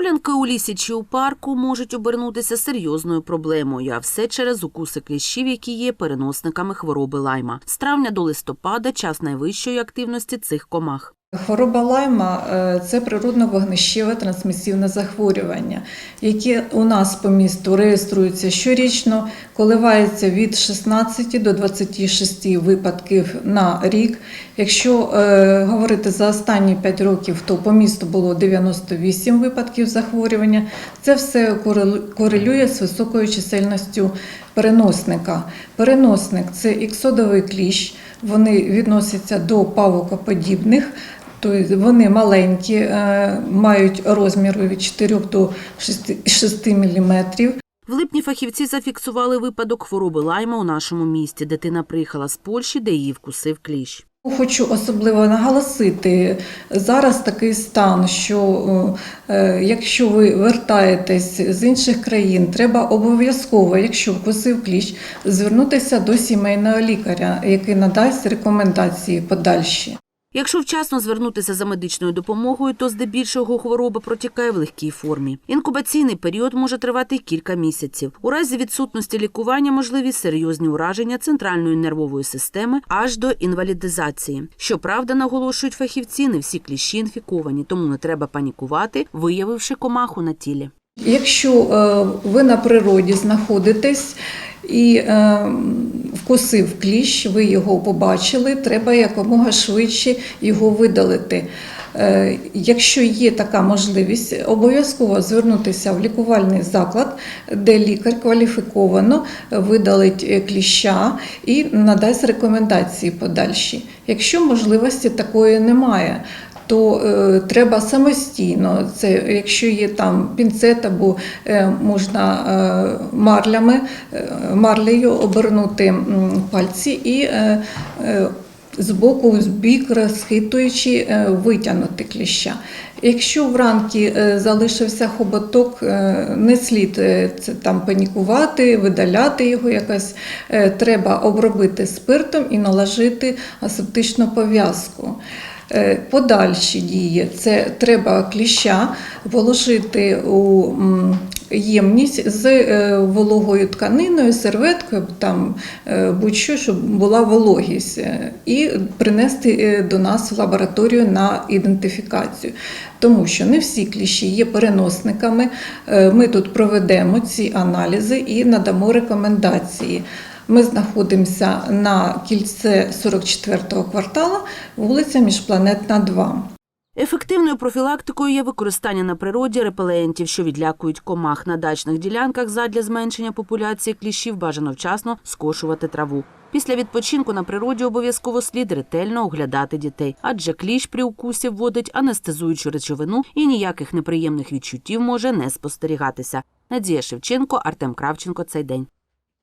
Прогулянки у лісі чи у парку можуть обернутися серйозною проблемою, а все через укуси кліщів, які є переносниками хвороби лайма. З травня до листопада час найвищої активності цих комах. Хвороба лайма е, це природно-вогнищеве трансмісивне захворювання, яке у нас по місту реєструється щорічно, коливається від 16 до 26 випадків на рік. Якщо е, говорити за останні 5 років, то по місту було 98 випадків захворювання. Це все корелює з високою чисельністю переносника. Переносник це іксодовий кліщ, вони відносяться до павукоподібних. Тобто вони маленькі, е, мають розміри від 4 до 6, 6 мм. В липні фахівці зафіксували випадок хвороби лайма у нашому місті. Дитина приїхала з Польщі, де її вкусив кліщ. Хочу особливо наголосити зараз такий стан, що е, якщо ви вертаєтесь з інших країн, треба обов'язково, якщо вкусив кліщ, звернутися до сімейного лікаря, який надасть рекомендації подальші. Якщо вчасно звернутися за медичною допомогою, то здебільшого хвороба протікає в легкій формі. Інкубаційний період може тривати кілька місяців. У разі відсутності лікування можливі серйозні ураження центральної нервової системи аж до інвалідизації. Щоправда, наголошують фахівці, не всі кліщі інфіковані, тому не треба панікувати, виявивши комаху на тілі. Якщо е, ви на природі знаходитесь і е, вкусив кліщ, ви його побачили, треба якомога швидше його видалити. Е, Якщо є така можливість, обов'язково звернутися в лікувальний заклад, де лікар кваліфіковано видалить е, кліща і надасть рекомендації подальші. Якщо можливості такої немає, то е, треба самостійно. Це якщо є там пінцет або е, можна е, марлями, е, марлею обернути пальці і е, е, з бік розхитуючи, е, витягнути кліща. Якщо вранки е, залишився хоботок, е, не слід це там панікувати, видаляти його якось. Треба обробити спиртом і наложити асептичну пов'язку. Е, Подальші дії це треба кліща положити у ємність з е, вологою тканиною, серветкою, там е, будь-що, щоб була вологість, і принести до нас в лабораторію на ідентифікацію. Тому що не всі кліщі є переносниками. Ми тут проведемо ці аналізи і надамо рекомендації. Ми знаходимося на кільце 44-го квартала, вулиця Міжпланетна 2. Ефективною профілактикою є використання на природі репелентів, що відлякують комах на дачних ділянках задля зменшення популяції кліщів бажано вчасно скошувати траву. Після відпочинку на природі обов'язково слід ретельно оглядати дітей, адже кліщ при укусі вводить анестезуючу речовину і ніяких неприємних відчуттів може не спостерігатися. Надія Шевченко, Артем Кравченко. Цей день.